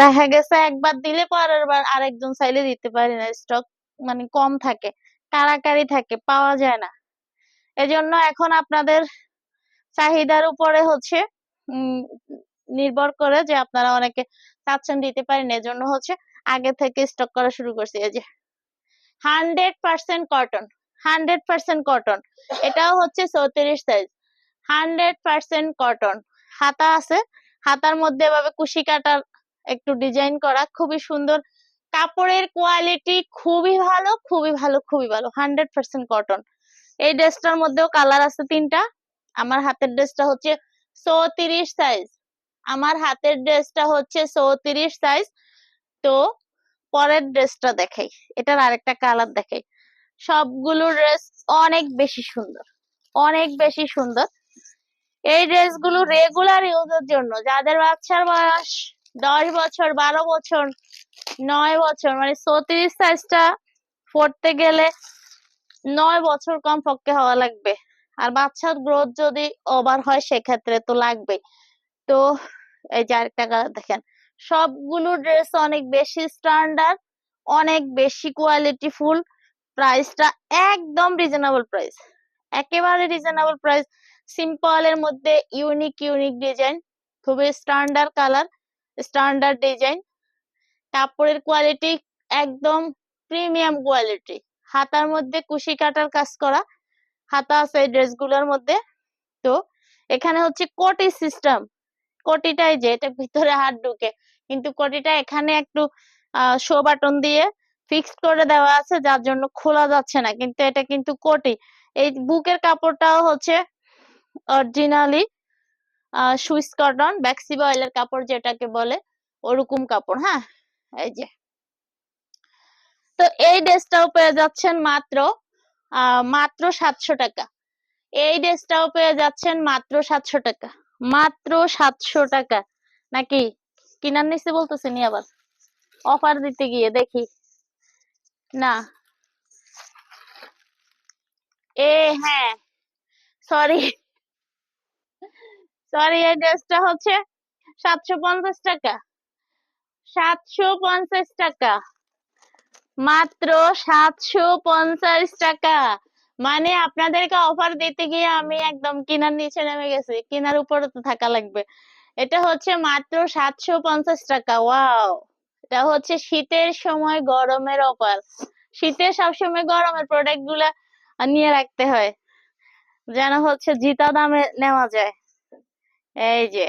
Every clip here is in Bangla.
দেখা গেছে একবার দিলে পরের বার আরেকজন চাইলে দিতে পারি না স্টক মানে কম থাকে কারাকারি থাকে, পাওয়া যায় না। এজন্য এখন আপনাদের চাহিদার উপরে হচ্ছে নির্ভর করে যে আপনারা অনেকে চাচ্ছেন দিতে পারেন, এজন্য হচ্ছে আগে থেকে স্টক করা শুরু করছি। এই যে hundred percent cotton hundred percent cotton এটাও হচ্ছে চৌত্রিশ সাইজ হান্ড্রেড পার্সেন্ট কটন হাতা আছে, হাতার মধ্যে এভাবে কুশি কাটার একটু ডিজাইন করা, খুবই সুন্দর। কাপড়ের কোয়ালিটি খুবই ভালো খুবই ভালো খুবই ভালো হান্ড্রেড পার্সেন্ট কটন এই ড্রেসটার মধ্যেও কালার আছে তিনটা। আমার হাতের ড্রেসটা হচ্ছে চৌত্রিশ সাইজ আমার হাতের ড্রেসটা হচ্ছে চৌত্রিশ সাইজ তো পরের ড্রেসটা দেখাই। এটার আরেকটা কালার দেখাই। সবগুলো ড্রেস অনেক বেশি সুন্দর, অনেক বেশি সুন্দর। এই ড্রেসগুলো রেগুলার ইউজের জন্য, যাদের বাচ্চার বয়স দশ বছর, বারো বছর, নয় বছর মানে চৌত্রিশ সাইজটা পড়তে গেলে নয় বছর কমপক্ষে হওয়া লাগবে। আর বাচ্চার গ্রোথ যদি ওভার হয়, সেক্ষেত্রে তো লাগবে তো এই যে আরেকটা দেখেন, সবগুলো ড্রেস অনেক বেশি স্ট্যান্ডার্ড অনেক বেশি কোয়ালিটি ফুল প্রাইসটা একদম রিজনেবল প্রাইস একেবারে রিজনেবল প্রাইস সিম্পল এর মধ্যে ইউনিক ইউনিক ডিজাইন খুবই স্ট্যান্ডার্ড কালার স্ট্যান্ডার্ড ডিজাইন কাপড়ের কোয়ালিটি একদম প্রিমিয়াম কোয়ালিটি হাতার মধ্যে কুশি কাটার কাজ করা, হাতা আছে এই ড্রেসগুলোর মধ্যে। তো এখানে হচ্ছে কোটি সিস্টেম কোটিটাই যে এটা ভিতরে হাত ঢুকে, কিন্তু কোটিটা এখানে একটু শো বাটন দিয়ে ফিক্সড করে দেওয়া আছে, যার জন্য খোলা যাচ্ছে না, কিন্তু এটা কিন্তু কোটি। এই বুকের কাপড়টাও হচ্ছে অরিজিনালি সুইস কটন ব্যাক্সিবা অয়েলের কাপড় যেটাকে বলে, ওরকম কাপড় হ্যাঁ? এই যে। তো এই ড্রেসটাও পেয়ে যাচ্ছেন মাত্র মাত্র সাতশো টাকা। এই ড্রেসটাও পেয়ে যাচ্ছেন মাত্র সাতশো টাকা। মাত্র সাতশো টাকা। নাকি কিনার নিচে বলতেছেন আবার? অফার দিতে গিয়ে দেখি। না। এ হ্যাঁ। সরি। সরি এই ড্রেসটা হচ্ছে সাতশো পঞ্চাশ টাকা। সাতশো পঞ্চাশ টাকা। মাত্র সাতশো পঞ্চাশ টাকা। মানে আপনাদেরকে অফার দিতে গিয়ে আমি একদম কিনার নিচে নেমে গেছি। কিনার উপরে তো থাকা লাগবে। এটা হচ্ছে মাত্র সাতশো পঞ্চাশ টাকা। ওয়াও এটা হচ্ছে শীতের সময় গরমের অফার শীতে সবসময় গরমের প্রোডাক্টগুলা নিয়ে রাখতে হয়। যেন হচ্ছে জিতা দামে নেওয়া যায়। এই যে।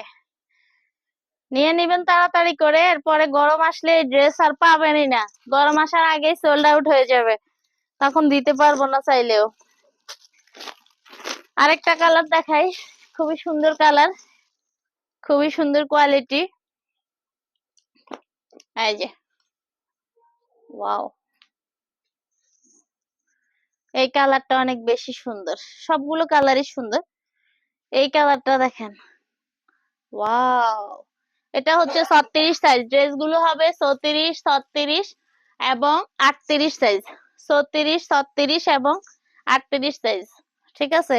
নিয়ে নিবেন তাড়াতাড়ি করে, এরপরে গরম আসলে ড্রেস আর পাবেনই না। গরম আসার আগেই সোল্ড আউট হয়ে যাবে। তখন দিতে পারব না চাইলেও। আরেকটা কালার দেখাই, খুবই সুন্দর কালার খুবই সুন্দর কোয়ালিটি এই যে। ওয়াও এই কালারটা অনেক বেশি সুন্দর। সবগুলো কালারই সুন্দর। এই কালারটা দেখেন। এটা হচ্ছে ছত্রিশ সাইজ ড্রেসগুলো হবে চৌত্রিশ ছত্রিশ এবং আটত্রিশ সাইজ ছত্রিশ ছত্রিশ এবং আটত্রিশ সাইজ ঠিক আছে?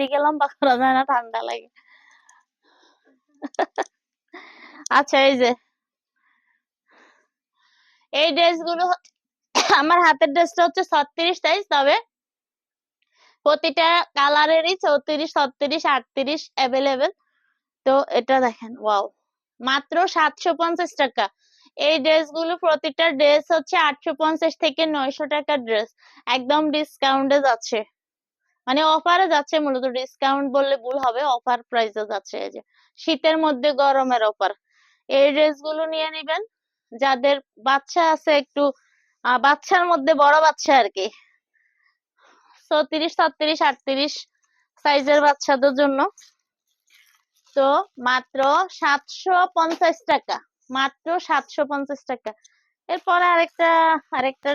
দিকে লম্বা করা যায় না, ঠান্ডা লাগে। আচ্ছা এই যে। এই ড্রেসগুলো আমার হাতের ড্রেসটা হচ্ছে ছত্রিশ সাইজ তবে প্রতিটা কালারেরই চৌত্রিশ ছত্রিশ আটত্রিশ অ্যাভেলেবেল তো এটা দেখেন ওয়াও মাত্র সাতশো পঞ্চাশ টাকা। এই ড্রেসগুলো প্রতিটা ড্রেস হচ্ছে আটশো পঞ্চাশ থেকে নয়শো টাকার ড্রেস একদম ডিসকাউন্টে যাচ্ছে। মানে অফারে যাচ্ছে মূলত ডিসকাউন্ট বললে ভুল হবে অফার প্রাইসে যাচ্ছে এই যে। শীতের মধ্যে গরমের অফার এই ড্রেসগুলো নিয়ে নেবেন, যাদের বাচ্চা আছে একটু বাচ্চার মধ্যে বড় বাচ্চা আর কি। ছত্রিশ আটত্রিশ সাইজের বাচ্চাদের জন্য। তো মাত্র সাতশো পঞ্চাশ টাকা মাত্র সাতশো পঞ্চাশ টাকা। এরপরে আরেকটা আরেকটা